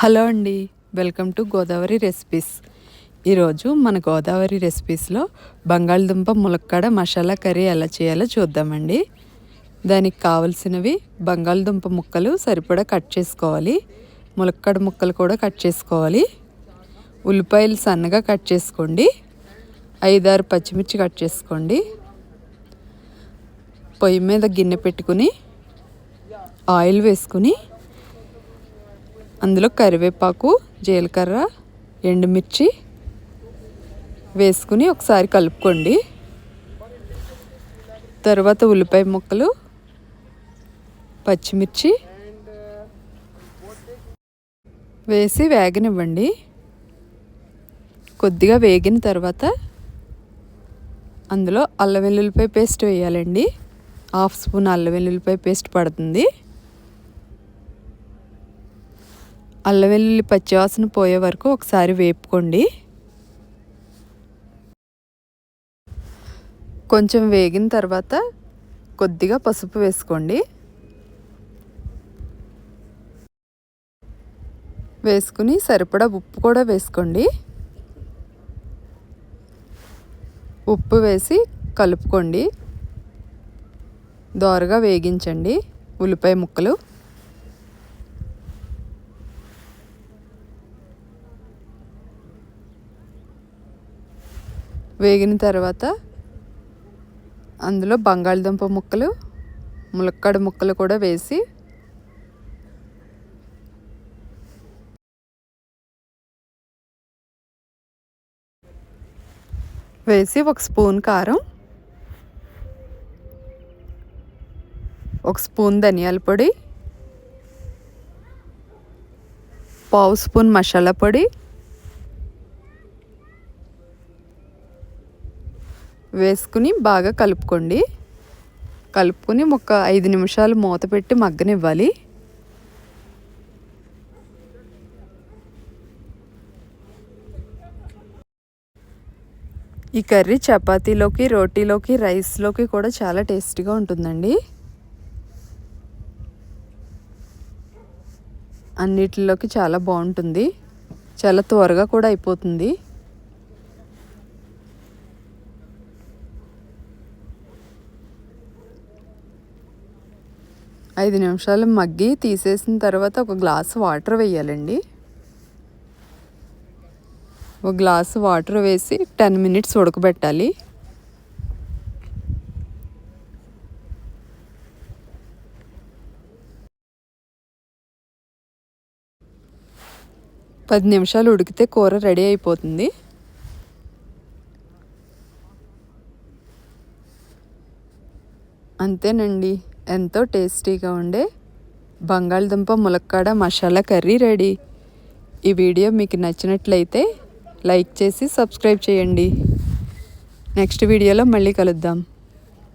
Hello అండి welcome to Godavari recipes. ఈరోజు మన గోదావరి రెసిపీస్లో బంగాళదుంప ములక్కాడ మసాలా కర్రీ ఎలా చేయాలో చూద్దామండి. దానికి కావలసినవి బంగాళదుంప ముక్కలు సరిపడా కట్ చేసుకోవాలి. ములక్కాడ ముక్కలు కూడా కట్ చేసుకోవాలి. ఉల్లిపాయలు సన్నగా కట్ చేసుకోండి. ఐదారు పచ్చిమిర్చి కట్ చేసుకోండి. పొయ్యి మీద గిన్నె పెట్టుకుని ఆయిల్ వేసుకుని అందులో కరివేపాకు జీలకర్ర ఎండుమిర్చి వేసుకుని ఒకసారి కలుపుకోండి. తర్వాత ఉల్లిపాయ ముక్కలు పచ్చిమిర్చి వేసి వేగనివ్వండి. కొద్దిగా వేగిన తర్వాత అందులో అల్లం వెల్లుల్లిపాయ పేస్ట్ వేయాలండి. హాఫ్ స్పూన్ అల్లం వెల్లుల్లిపాయ పేస్ట్ పడుతుంది. అల్లం వెల్లుల్లి పచ్చివాసన పోయే వరకు ఒకసారి వేపుకోండి. కొంచెం వేగిన తర్వాత కొద్దిగా పసుపు వేసుకోండి. వేసుకుని సరిపడా ఉప్పు కూడా వేసుకోండి. ఉప్పు వేసి కలుపుకోండి. దోరగా వేగించండి. ఉల్లిపాయ ముక్కలు. వేగిన తర్వాత అందులో బంగాళదుంప ముక్కలు ములక్కాడ ముక్కలు కూడా వేసి వేసి ఒక స్పూన్ కారం ఒక స్పూన్ ధనియాల పొడి పావు స్పూన్ మసాలా పొడి వేసుకుని బాగా కలుపుకోండి. కలుపుకొని ఒక ఐదు నిమిషాలు మూత పెట్టి మగ్గనివ్వాలి. ఈ కర్రీ చపాతీలోకి రోటీలోకి రైస్లోకి కూడా చాలా టేస్టీగా ఉంటుందండి. అన్నిటిలోకి చాలా బాగుంటుంది. చాలా త్వరగా కూడా అయిపోతుంది. ఐదు నిమిషాలు మగ్గి తీసేసిన తర్వాత ఒక గ్లాస్ వాటర్ వేయాలండి. ఒక గ్లాస్ వాటర్ వేసి టెన్ మినిట్స్ ఉడకబెట్టాలి. పది నిమిషాలు ఉడికితే కూర రెడీ అయిపోతుంది. అంతేనండి. ఎంతో టేస్టీగా ఉండే బంగాళదుంప ములక్కాడ మసాలా కర్రీ రెడీ. ఈ వీడియో మీకు నచ్చినట్లయితే లైక్ చేసి సబ్స్క్రైబ్ చేయండి. నెక్స్ట్ వీడియోలో మళ్ళీ కలుద్దాం.